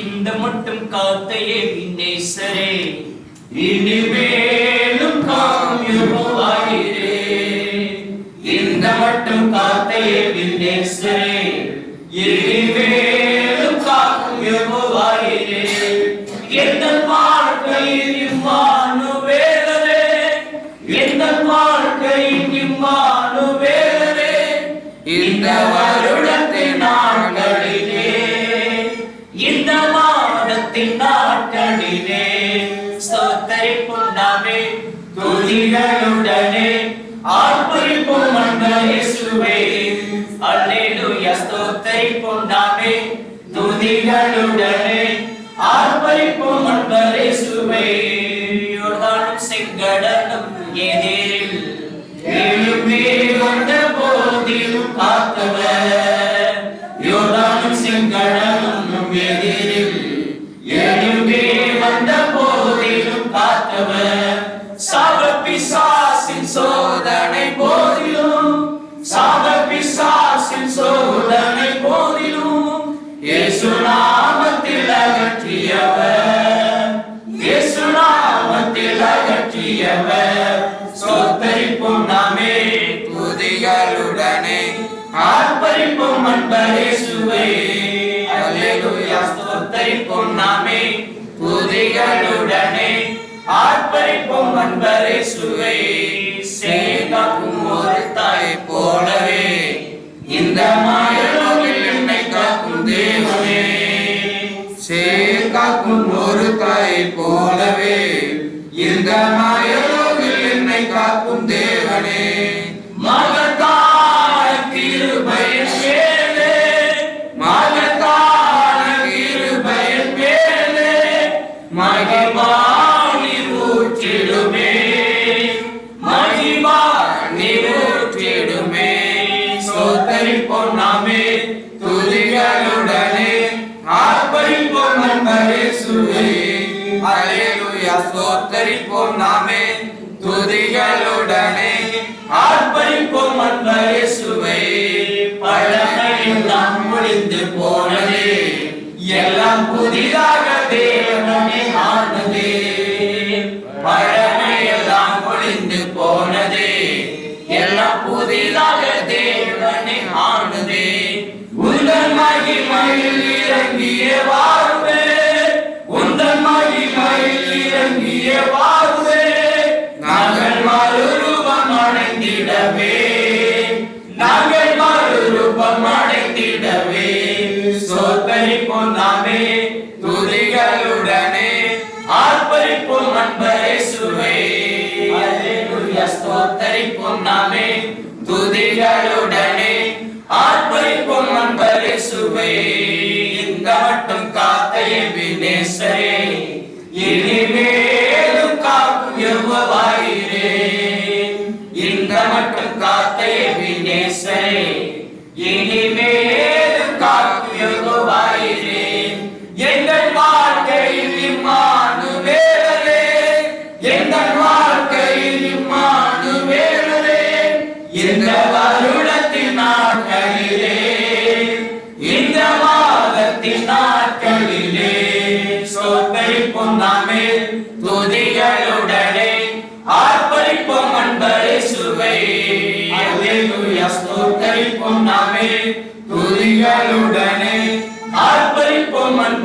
இந்த மட்டும் காத்தையே விண்ணேசரே. இனிமேலும் காம் இந்த மட்டும் காத்தையே விண்ணேசரே. இனிமேலும் காக்கும் யெகோவாயிரே எந்த வாழ்க்கையில் இம்மானுவேலரே. எந்த வாழ்க்கையில் இம்மானுவேலரே. இந்த மாதத்தின் நாட்களிலே ஸ்தோத்தரிப்புண்டாமே துதிகளுடனே ஆர்ப்பரிப்பும் அன்பரேசுவே அல்லேலூயா ஸ்தோத்தரிப்புண்டாமே துதிகளுடனே ஆர்ப்பரிப்பும் அன்பரேசுவே யோர்தானும் செங்கடலும் எதிரில் எழும்பி வந்த போதிலும் காத்தவர் போதிலும் சாப பிசாசின் சோதனை போதிலும் சாப பிசாசின் சோதனை போதிலும் இயேசு நாமத்தில் அகற்றியவர். இயேசு நாமத்தில் அகற்றியவர். சோத்தரிப்போம் நாமே துதிகளுடனே. ஆர்ப்பரிப்போம் அன்பரேசுவே அல்லேலூயா ஸ்தோத்தரிப்போம் நாமே துதிகளுடனே. ஆர்ப்பரிப்போம் அன்பரே சுவை. சேகாக்கும் ஒரு தாய் போலவே. இந்த மாயலோகில் என்னை காக்கும் தேவனே. சேகாக்கும் ஒரு தாய் போலவே. இந்த மாயலோகில் என்னை காக்கும் தேவனே. மகத்தான கிருபையின் மகத்தான கிருபையின் மேலே. மகிமானி சோத்தரிப்போம் நாமே துதிகளுடனே. ஆர்ப்பரிப்போம் அன்பரேசுவே அல்லேலூயா ஸ்தோத்தரிப்போம் நாமே துதிகளுடனே. ஆர்ப்பரிப்போம் அன்பரேசுவை பழமையெல்லாம் முடிந்து போனதே. எல்லாம் புதிதாக தேவனே ஆனதே. தேவனே ஆனதே உந்தன் மகிமையில் இறங்கிய வாழ்வே. உந்தன் மகிமையில் இறங்கிய வாழ்வே. நாங்கள் மறுரூபம் அடைந்திடவே. நாங்கள் மறுரூபம் அடைந்திடவே. சோத்தரிப்போம் நாமே துதிகளுடனே. ஆர்ப்பரிப்போம் அன்பரேசுவை. அல்லேலூயா ஸ்தோத்தரிப்போம் நாமே துதிகளுடனே. வினேசரே இனிமேலும் காக்கும் யெகோவாயிரே இந்த மட்டும் காத்த வினேசரே இனிமேலும் துதிகளுடனே ஆர்ப்பரிப்போம் அன்பரே சுவை. அல்லேலூயா ஸ்தோத்தரிப்போம் நாமே. துதிகளுடனே ஆர்ப்பரிப்போம் அன்பரே